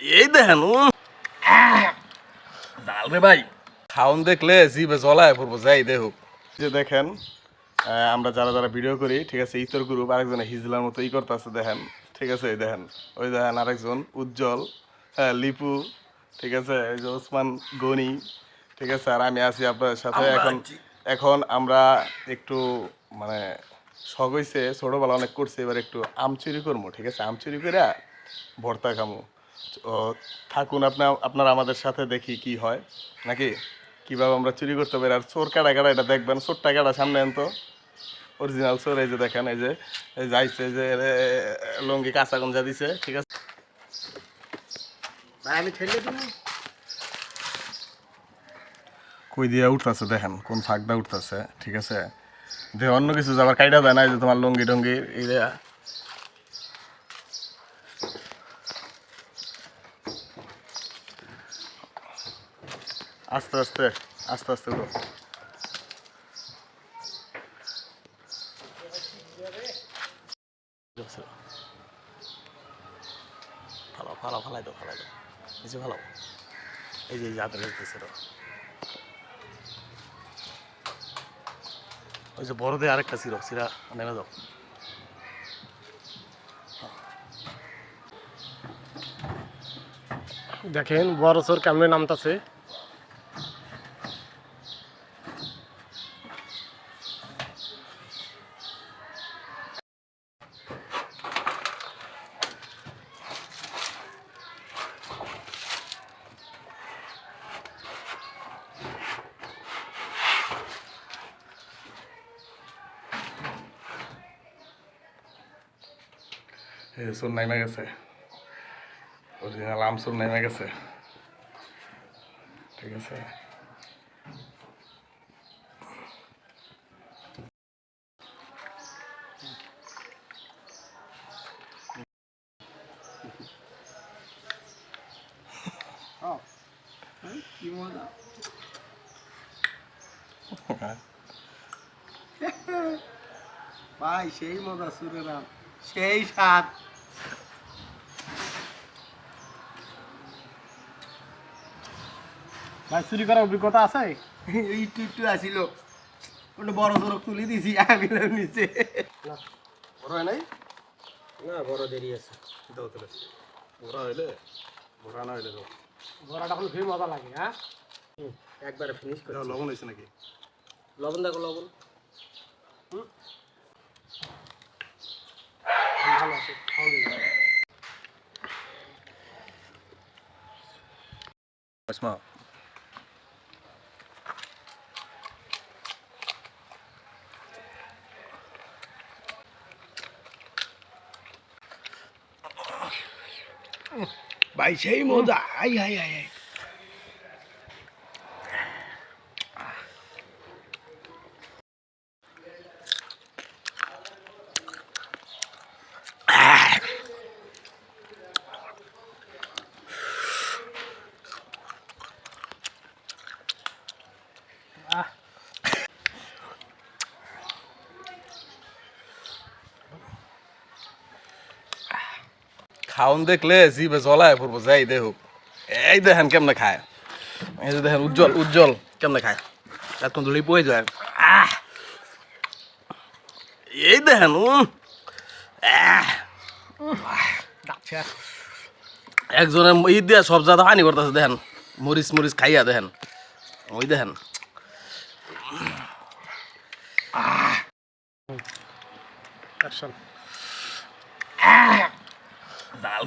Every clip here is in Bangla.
এই দেখেন জাল রে ভাই। খাউন দেখলে জিভে জলায় পড়ব যাই দেখুক যে দেখেন আমরা যারা যারা ভিডিও করি ঠিক আছে ইতর গ্রুপ আরেকজন হিজলার মতো ই করতেছে দেখেন। ঠিক আছে এই দেখেন ওই দেখেন আরেকজন উজ্জ্বল হ্যাঁ লিপু ঠিক আছে এই যে ওসমান গনি ঠিক আছে আর আমি আছি আপনাদের সাথে। এখন এখন আমরা একটু মানে শখ হয়েছে ছোটোবেলা অনেক করছি এবার একটু আম চুরি করব ঠিক আছে আম চুরি করে ভর্তা খামো। থাকুন আপনার আপনারা আমাদের সাথে দেখি কি হয়। নাকি? কীভাবে আমরা চুরি করতে পারি? আর চোর কাটা কাটা এটা দেখবেন চোর টাকাটা সামনে আনতো। অরিজিনাল চোর এই যে দেখেন এই যে এই যে লুঙ্গি কাঁচা গঞ্জা দিছে ঠিক আছে? কই দিয়ে উঠতেছে দেখেন কোন ফাঁকটা উঠতেছে ঠিক আছে? যে অন্য কিছু যাবার কাইটা দেয় না যে তোমার লুঙ্গি টঙ্গি এই আস্তে আস্তে আস্তে আস্তে উঠো। ফালাও ফালাও ফালাই দাও ফালাই দাও। নিচে ফালাও। এই যে এই যে হাতে লাগতেছে ওই যে বড় দিয়ে আরেকটা ছিল সিরা নেমে দাও। দেখেন বড় চোর কেমনে নামতাছে। এই যে চোর নাইমে গেছে। অরিজিনাল আম চোর নাইমে গেছে। ঠিক আছে? কি মজা ভাই সেই মজা সুরের আম সেই স্বাদ। ভাই চুরি করার অভিজ্ঞতা আছে? একটু একটু আসিল ওটা বড় সড়ো তুলে দিছি আমি নিচে। বড় হয় নাই? না বড় দেরি আছে। দাও তাহলে। বড় হইলে বড় না হইলে দাও। বড়াটা হলো খুবই মজা লাগে হ্যাঁ? একবারে ফিনিশ করে লবণ হয়েছে নাকি? লবণ দেখো লবণ। ভালো আছে খাওয়া যাবে। ভাই সেই মজা আই আই আই আই খাউন দেখলে জিভে জলায় পড়ব, যাই দেখুক এই দেখেন কেমনে খায়। এই যে দেখেন উজ্জ্বল উজ্জ্বল কেমনে খায়। এতক্ষণ ধরে পয়ে যায়। আহ! এই দেখেন! আহ! একজনের ই দিয়ে সব জায়গা পানি করতেছে, দেখেন। মরিচ মরিচ খাইয়া দেখেন। ওই দেখেন। Action.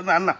না না